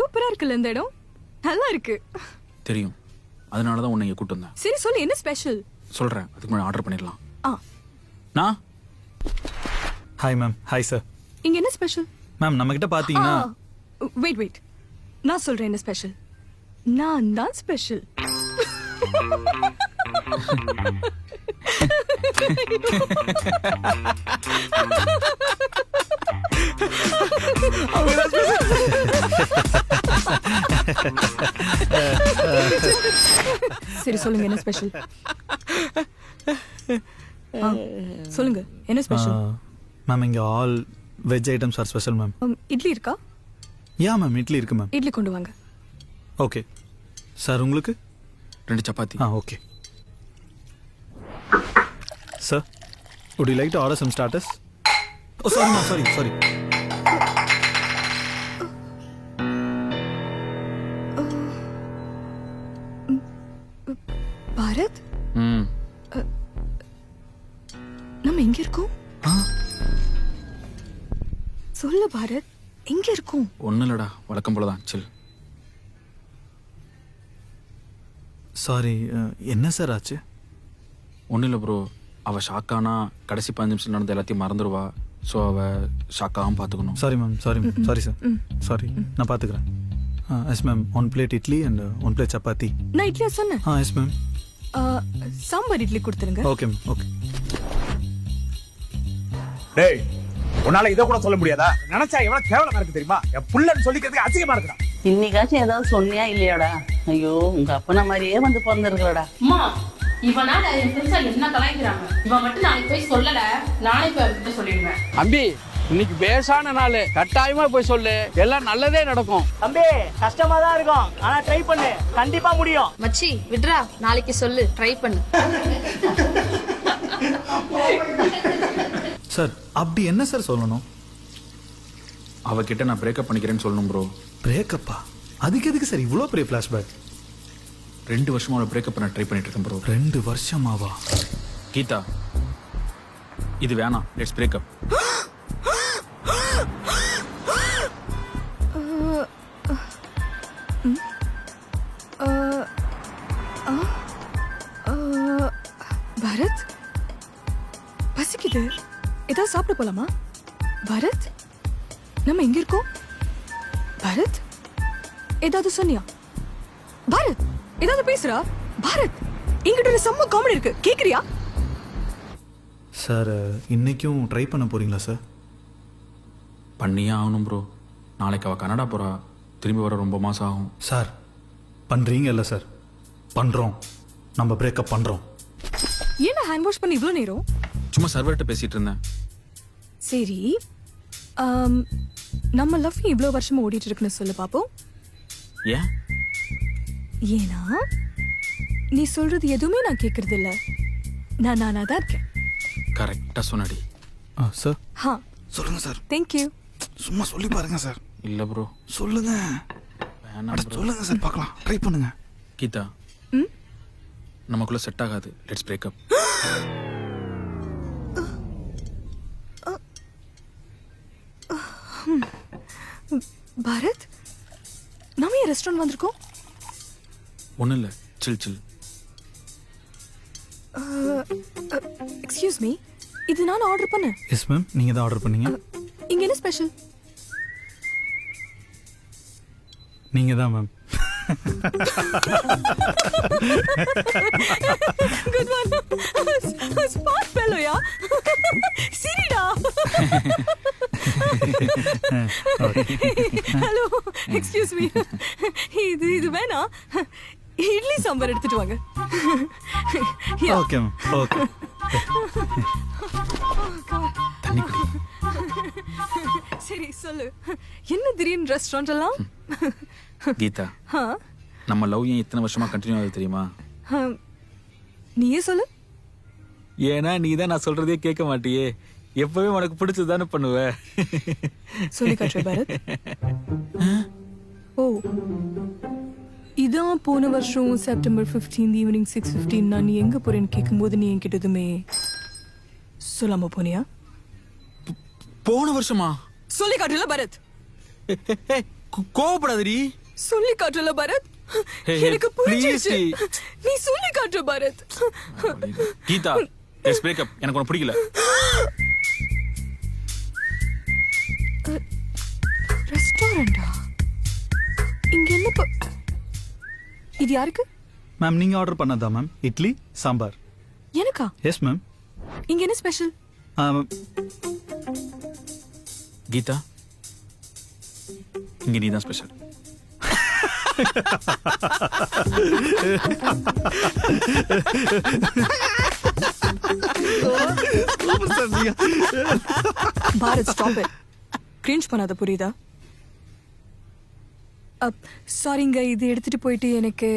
சூப்பரா இருக்குல்ல இந்த இடம்? நல்லா இருக்கு. தெரியும். அதனால தான் உன்னை இங்கே கூட்டு வந்தேன். சரி சொல்லு என்ன ஸ்பெஷல் சொல்கிறேன் அதுக்கு முன்னாடி ஆர்டர் பண்ணிடலாம். ஆ. நான் ஹாய் மேம் ஹாய் சார் இங்க என்ன ஸ்பெஷல் மேம் நம்மக்கிட்ட பார்த்தீங்கன்னா வெயிட் வெயிட் நான் சொல்றேன் என்ன ஸ்பெஷல் நான் தான் ஸ்பெஷல் சரி சொல்லுங்க என்ன ஸ்பெஷல் சொல்லுங்க என்ன ஸ்பெஷல் மேம் இங்கே all veg items are special ma'am idli இருக்கா? யா மேம் இட்லி இருக்கு மேம் இட்லி கொண்டு வாங்க. ஓகே சார் உங்களுக்கு? ரெண்டு chapati. Ah okay sir would you like to order some starters oh sorry ma'am sorry sorry Bharath? ம். நம்ம எங்க இருக்கோம்? சொல்லு பாரத் எங்க இருக்கோம்? ஒன்றும் இல்லைடா வழக்கம் போல தான் சில் சாரி என்ன சார் ஆச்சு? ஒன்றும் இல்லை ப்ரோ அவள் ஷாக்கானா கடைசி பதினஞ்சு நிமிஷம் நடந்த எல்லாத்தையும் மறந்துடுவா ஸோ அவள் ஷாக்காகவும் பார்த்துக்கணும் sorry ma'am sorry sorry sir sorry நான் பார்த்துக்கிறேன் yes ma'am one plate idli and one plate chapati. நான் இட்லியா சொன்னேன்? ஆ எஸ் மேம் சாம்பார் இட்லி கொடுத்துருங்க. ஓகே மேம் ஓகே டேய் உன்னால இதை கூட சொல்ல முடியாதா? நினைச்சா எவ்வளவு கேவலமா இருக்கு தெரியுமா? என் புள்ளன்னு சொல்லிக்கிறதுக்கு அசிங்கமா இருக்குடா. இன்னைக்காச்சும் ஏதாவது சொன்னியா இல்லையாடா? ஐயோ உங்க அப்பனா மாதிரியே வந்து பிறந்திருக்கிறடா அம்மா இவனால என் பெருசா என்ன கலாய்க்கிறாங்க? இவன் மட்டும் நாளைக்கு போய் சொல்லல. நானே போய் அவர்கிட்ட சொல்லிடுவேன். அம்பி இன்னைக்கு பேசான நாள். கட்டாயமா போய் சொல்லு. எல்லாம் நல்லதே நடக்கும். தம்பி கஷ்டமா தான் இருக்கும். ஆனா ட்ரை பண்ணு. கண்டிப்பா முடியும். மச்சி விட்ரா நாளைக்கு சொல்லு. ட்ரை பண்ணு. சார் அப்படி என்ன சார் சொல்லணும்? அவகிட்ட நான் பிரேக்கப் பண்ணிக்கிறேன்னு சொல்லணும் ப்ரோ பிரேக்கப்பா அதுக்கு எதுக்கு சார் இவ்வளோ பெரிய ஃப்ளாஷ்பேக் ரெண்டு வருஷமா அவளை பிரேக்கப் பண்ண ட்ரை பண்ணிட்டு இருக்கேன் ப்ரோ ரெண்டு வருஷமாவா? கீதா இது வேணாம். Let's break up ah, ah, ah, Bharath? பசிக்குது. ஏதாவது சாப்பிட போலாமா? பரத்? நம்ம எங்க இருக்கோம்? பரத்? ஏதாவது சொன்னியா? பரத்? ஏதாவது பேசுறா? பரத் எங்கிட்ட ஒரு செம்ம காமெடி இருக்கு. கேக்குறியா? சார் இன்னைக்கும் ட்ரை பண்ண போறீங்களா சார்? பண்ணியே ஆகணும் ப்ரோ நாளைக்கு அவள் கனடா போகிறா திரும்பி வர ரொம்ப மாதம் ஆகும். சார் பண்றீங்க இல்ல சார்? பண்றோம். நம்ம பிரேக்கப் பண்றோம். ஏன்னா ஹேண்ட் வாஷ் பண்ணி இவ்வளோ நேரம்? சும்மா சர்வர்கிட்ட பேசிட்டு இருந்தேன். சரி ஆம், நம்ம லவ் இவ்வளோ வருஷமா ஓடிட்டு இருக்குன்னு சொல்லு பாப்போம். ஏன்? ஏன்னா நீ சொல்றது எதுவுமே நான் கேக்குறது இல்ல நான் நானா தான் இருக்கேன். கரெக்டாக சொன்னடி. ஆ சார் ஹா. சொல்லுங்க சார் தேங்க்யூ சும்மா சொல்லி பாருங்க சார் இல்லை ப்ரோ சொல்லுங்க. வேணாம் அட. சொல்லுங்க சார் பார்க்கலாம். ட்ரை பண்ணுங்க. கீதா. ம்? நமக்குள்ள செட் ஆகாது. லெட்ஸ் பிரேக்கப் பாரத் நாம ஏன் ரெஸ்டாரண்ட் வந்திருக்கோம்? ஒன்றும் இல்லை சில் சில் எக்ஸ்கியூஸ் மீ இது நான் ஆர்டர் பண்ணேன் எஸ் மேம் நீங்க தான் ஆர்டர் பண்ணீங்க. இங்க என்ன ஸ்பெஷல் நீங்க தான் மேம் குட் ஒன் ஸ்பாட் ஃபெலோயா சிரிடா ஹலோ எக்ஸ்கியூஸ் மீ இது இது வேணா இட்லி சாம்பார் எடுத்துட்டு வாங்க. Okay ma'am okay. தண்ணி குடி. சரி சொல்லு. என்ன திடீர்னு ரெஸ்டாரண்ட் எல்லாம்? கீதா நம்ம லவ் ஏன் இத்தனை வருஷமா கண்டினியூ ஆகுது தெரியுமா? நீயே சொல்லு. ஏன்னா நீ தான் நான் சொல்றதே கேட்க மாட்டியே. எப்பவே உனக்கு பிடிச்சது தானே பண்ணுவ. சொல்லி காட்டுற பாரத். ஓ. இதான் போன வருஷம் செப்டம்பர் 15 ஈவினிங் சிக்ஸ் ஃபிஃப்டீன் நான் நீ எங்க போறேன்னு கேட்கும்போது நீ என்கிட்ட எதுவுமே சொல்லாம போனியா? போன வருஷமா? சொல்லி காட்டுல பரத். கோவப்படாதடி. சொல்லி காட்டுல பரத். எனக்கு புரிஞ்சிருச்சு. நீ சொல்லி காட்டு பரத். கீதா லெட்ஸ் பிரேக்கப் எனக்கு உனக்கு பிடிக்கல ரெஸ்டாரண்டா இங்க என்ன இது யாருக்கு? மேம் நீங்கள் ஆர்டர் பண்ணதா மேம் இட்லி சாம்பார். எனக்கா? எஸ் மேம் இங்க என்ன ஸ்பெஷல் கீதா இங்க நீ தான் special Bharat stop it cringe பண்ணாத புரியுதா? சாரிங்க இது எடுத்துட்டு போயிட்டு எனக்கு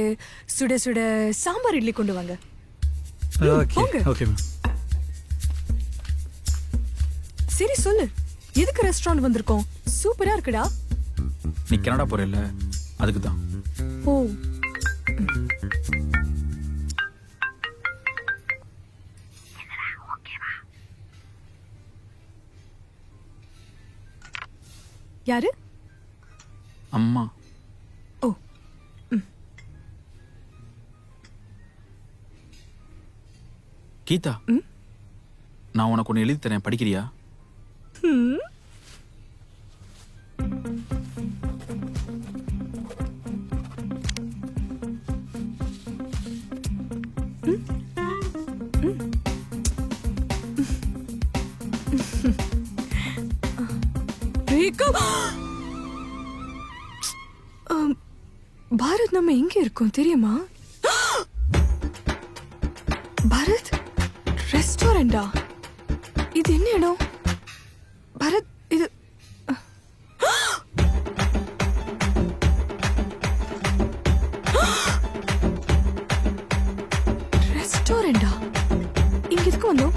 சுட சுட சாம்பார் இட்லி கொண்டு வாங்க. ஓகே. போங்க. Okay ma'am. சரி சொல்லு. எதுக்கு ரெஸ்டாரண்ட் வந்திருக்கோம்? சூப்பரா இருக்குடா. நீ கனடா போறல அதுக்கு தான் ஓ. யாரு? அம்மா. கீதா நான் உனக்கு ஒன்று எழுதி தரேன். படிக்கிறியா? பாரத் நம்ம எங்க இருக்கோம் தெரியுமா? பாரத்? ரெஸ்டாரண்டா? இது என்ன இடம்? பாரத் இது ரெஸ்டாரண்டா? இங்க எதுக்கு வந்தோம்?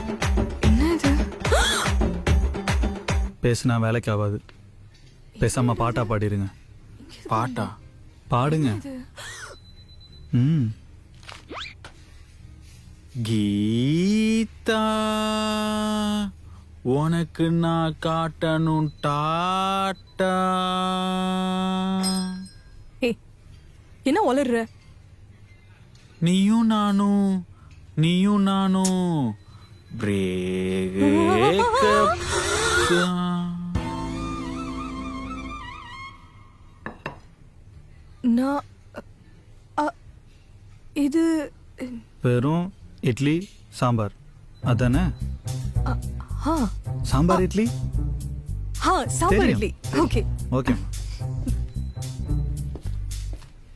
என்ன இது? பேசுனா வேலைக்கு ஆகாது பேசாம பாட்டா பாடிடுங்க பாட்டா? பாடுங்க. ம். கீதா உனக்கு நான் காட்டணும் டாட்டா. ஏய் என்ன வளர்ற நீயும் நானும் நீயும் நானும். பிரேக்கப் நான் அ, இது வெறும் இட்லி சாம்பார். அதானே? ஹா. சாம்பார் இட்லி? ஹா சாம்பார். இட்லி. ஓகே. ஓகே.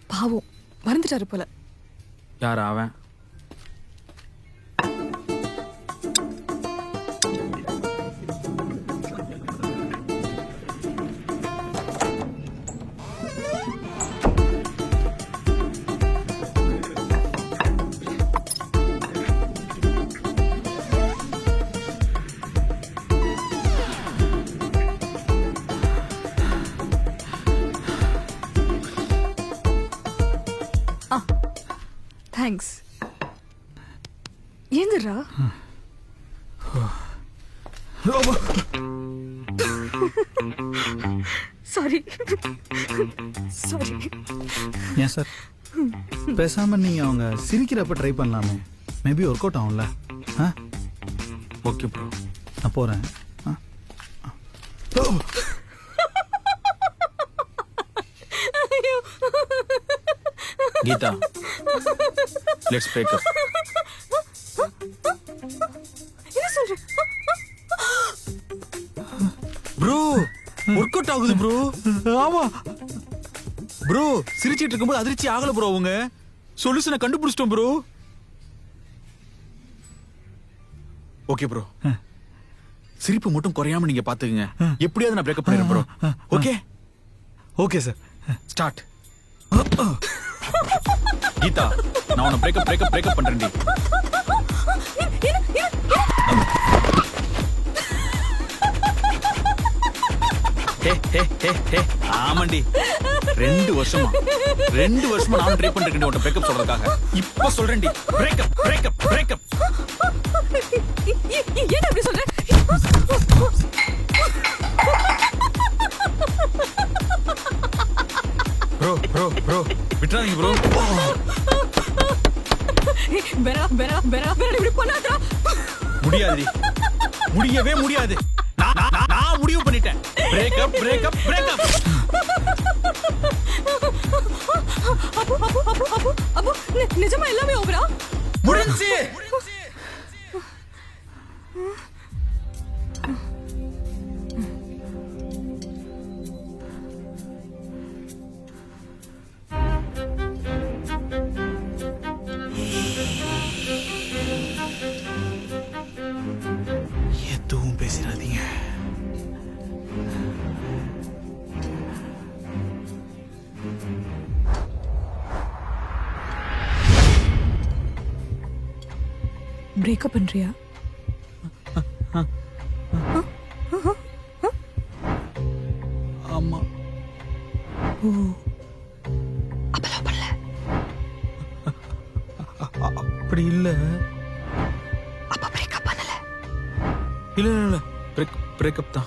பாவம். மறந்துட்டாரு போல. யார் அவன்? தேங்க்ஸ் ஏந்திரா? சாரி சாரி ஏன் சார்? பேசாம நீங்க அவங்க சிரிக்கிறப்ப ட்ரை பண்ணலாமே. மேபி ஒர்க் அவுட் ஆகும்ல. ஆ? ஓகே ப்ரோ நான் போறேன். கீதா. லெட்ஸ் பிரேக்கப் என்ன சொல்ற? ப்ரோ ஒர்க் அவுட் ஆகுது ப்ரோ ஆமா. ப்ரோ சிரிச்சிட்டு இருக்கும்போது அதிர்ச்சி ஆகல ப்ரோ அவங்க. சொல்யூஷனை கண்டுபிடிச்சிட்டோம் ப்ரோ ஓகே ப்ரோ சிரிப்பு மட்டும் குறையாம நீங்க பாத்துக்கங்க. எப்படியாவது நான் பிரேக்கப் பண்ணிடுறேன் bro okay okay sir. Start Geetha நான் உன்னை breakup breakup breakup பண்றேன்டி. Hey hey hey hey. ஆமாண்டி. ரெண்டு வருஷமா ரெண்டு வருஷமா நான் ட்ரை பண்ணிருக்கேன் உன்ட்ட பிரேக்கப் சொல்றதுக்காக. இப்ப சொல்றேன்டி. பிரேக்கப் பிரேக்கப் பிரேக்கப் ஏன் அப்படி சொல்ற ப்ரோ ப்ரோ ப்ரோ விட்டுறாதீங்க ப்ரோ வேணா வேணா வேணா வேணா இப்படி பண்ணாதடா. முடியாது. முடியவே முடியாது. நான் முடிவு பண்ணிட்டேன். பிரேக்கப் பிரேக்கப் பிரேக்கப் அப்போ அப்போ அப்போ அப்போ அப்போ நி- நிஜமா எல்லாமே ஓவரா முடிஞ்சு. பிரேக்கப் பண்றியா? ஆமா. அ- அப்படி இல்ல. அப்ப பிரேக்கப் பண்ணல. இல்ல இல்ல இல்ல. பிரேக் பிரேக்கப் தான்.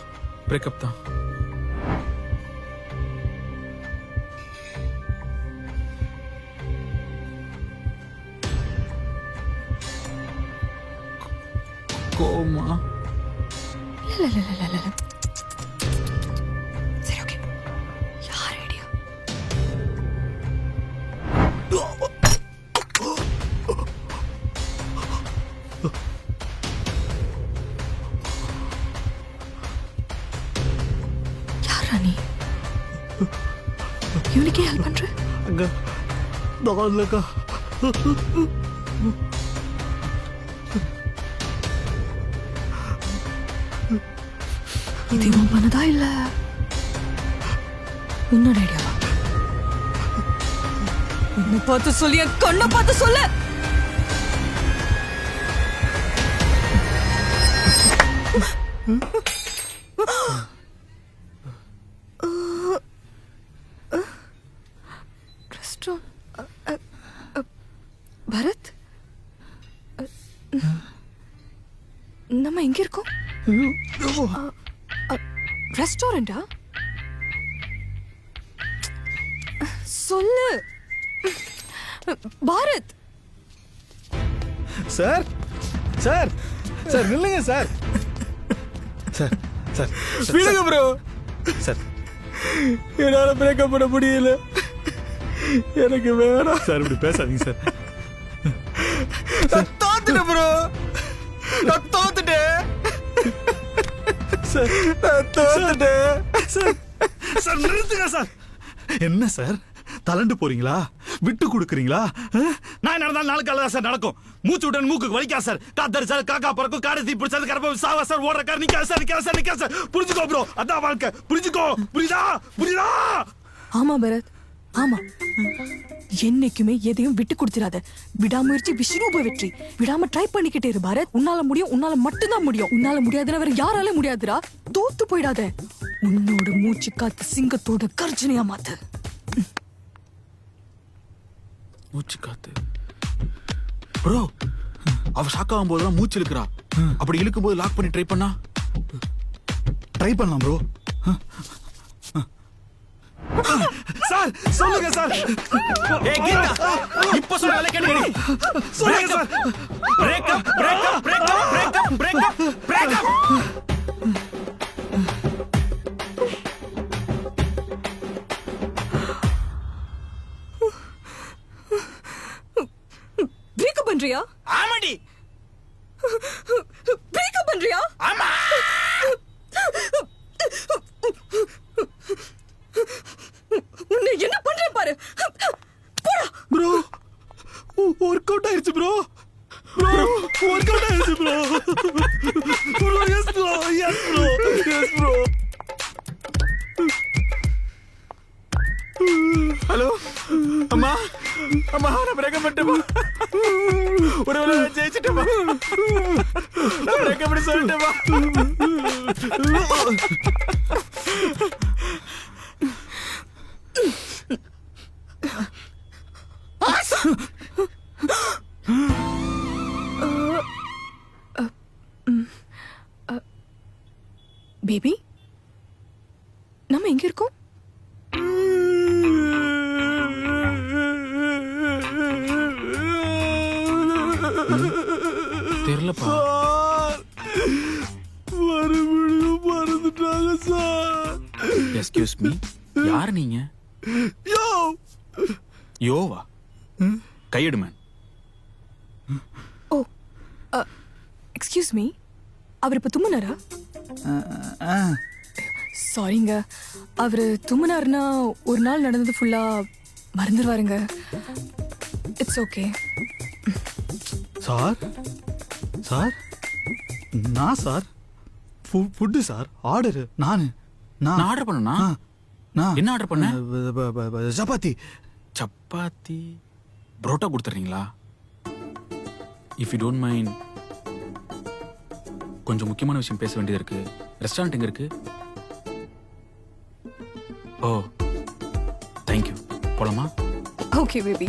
பிரேக்கப் தான். இவனுக்கே ஹெல்ப் பண்ற? அங்க தான்லக்கா இது இவன் பண்ணதா இல்ல? உன்னோட ஐடியாவா உன்னை பார்த்து சொல்லி என் கண்ணை பார்த்து சொல்ல. ரெஸ்டாரண்ட் பரத் அ, நம்ம எங்க இருக்கோம் ரெஸ்டாரண்டா? சொல்லு. பாரத். சார் சார் சார் நில்லுங்க சார். சார் சார் விடுங்க ப்ரோ சார். என்னால பிரேக்கப் பண்ண முடியல. எனக்கு வேணாம். சார் இப்படி பேசாதீங்க சார். நான் தோத்துட்டேன். சார் சார் நிறுத்துங்க சார். என்ன சார்? தலண்டு போறீங்களா? விட்டு கொடுக்குறீங்களா? நான் நடந்தாலும் நாலு கால சார் நடக்கும். மூச்சு விட்டு மூக்கு வலிக்கா சார். காத்தரி சார் காக்கா பறக்கும் காடு தீ பிடிச்சது கரப்ப சாவா சார் ஓடுற கார் நிக்கா சார் நிக்கா சார் நிக்கா சார். புரிஞ்சுக்கோ ப்ரோ அதான் வாழ்க்கை. புரிஞ்சுக்கோ. புரியுதா? புரியுதா? ஆமா பரத். ஆமா. என்னைக்குமே எதையும் விட்டு கொடுத்துறாத விடாமுயற்சி விஸ்வரூப வெற்றி. விடாம ட்ரை பண்ணிக்கிட்டே இரு பாரத். உன்னால முடியும் உன்னால மட்டும்தான் முடியும். உன்னால முடியாதுன்னா வேற யாரால முடியாதுடா? தோத்து போயிடாத. உன்னோட மூச்சு காத்து சிங்கத்தோட கர்ஜனையா மாத்து. மூச்சு காத்து. ப்ரோ அவ ஷாக் ஆகும் போதெல்லாம் மூச்சு இழுக்கிறா. அப்படி இழுக்கும் போது லாக் பண்ணி ட்ரை பண்ணா? ட்ரை பண்ணலாம் ப்ரோ சார் சொல்லுங்க சார். ஏய் கீதா இப்ப சொல்ற வேலை கேளுங்க சொல்லுங்க sir. Breakup breakup breakup breakup breakup breakup breakup பண்றியா? ஆமாடி. Ugh! எஸ்கியூஸ் மீ யார் நீங்க? யோ! யோவா? கையெடு மேன் ஓ எக்ஸ்கியூஸ் மீ அவர் இப்ப தும்முனாரா? சாரிங்க அவர் தும்முனாருன்னா ஒரு நாள் நடந்தது ஃபுல்லா மறந்துடுவாருங்க இட்ஸ் ஓகே சார்? சார்? நான் சார். Food sir. ஆர்டரு. நானு. நான். ஆர்டர் பண்ணனா? நான். என்ன ஆர்டர் பண்ண? சப்பாத்தி. சப்பாத்தி. புரோட்டா கொடுத்துறீங்களா? இஃப் யூ டோன்ட் மைண்ட் கொஞ்சம் முக்கியமான விஷயம் பேச வேண்டியது இருக்கு. ரெஸ்டாரண்ட் எங்க இருக்கு? ஓ தேங்க்யூ போலாமா? Okay baby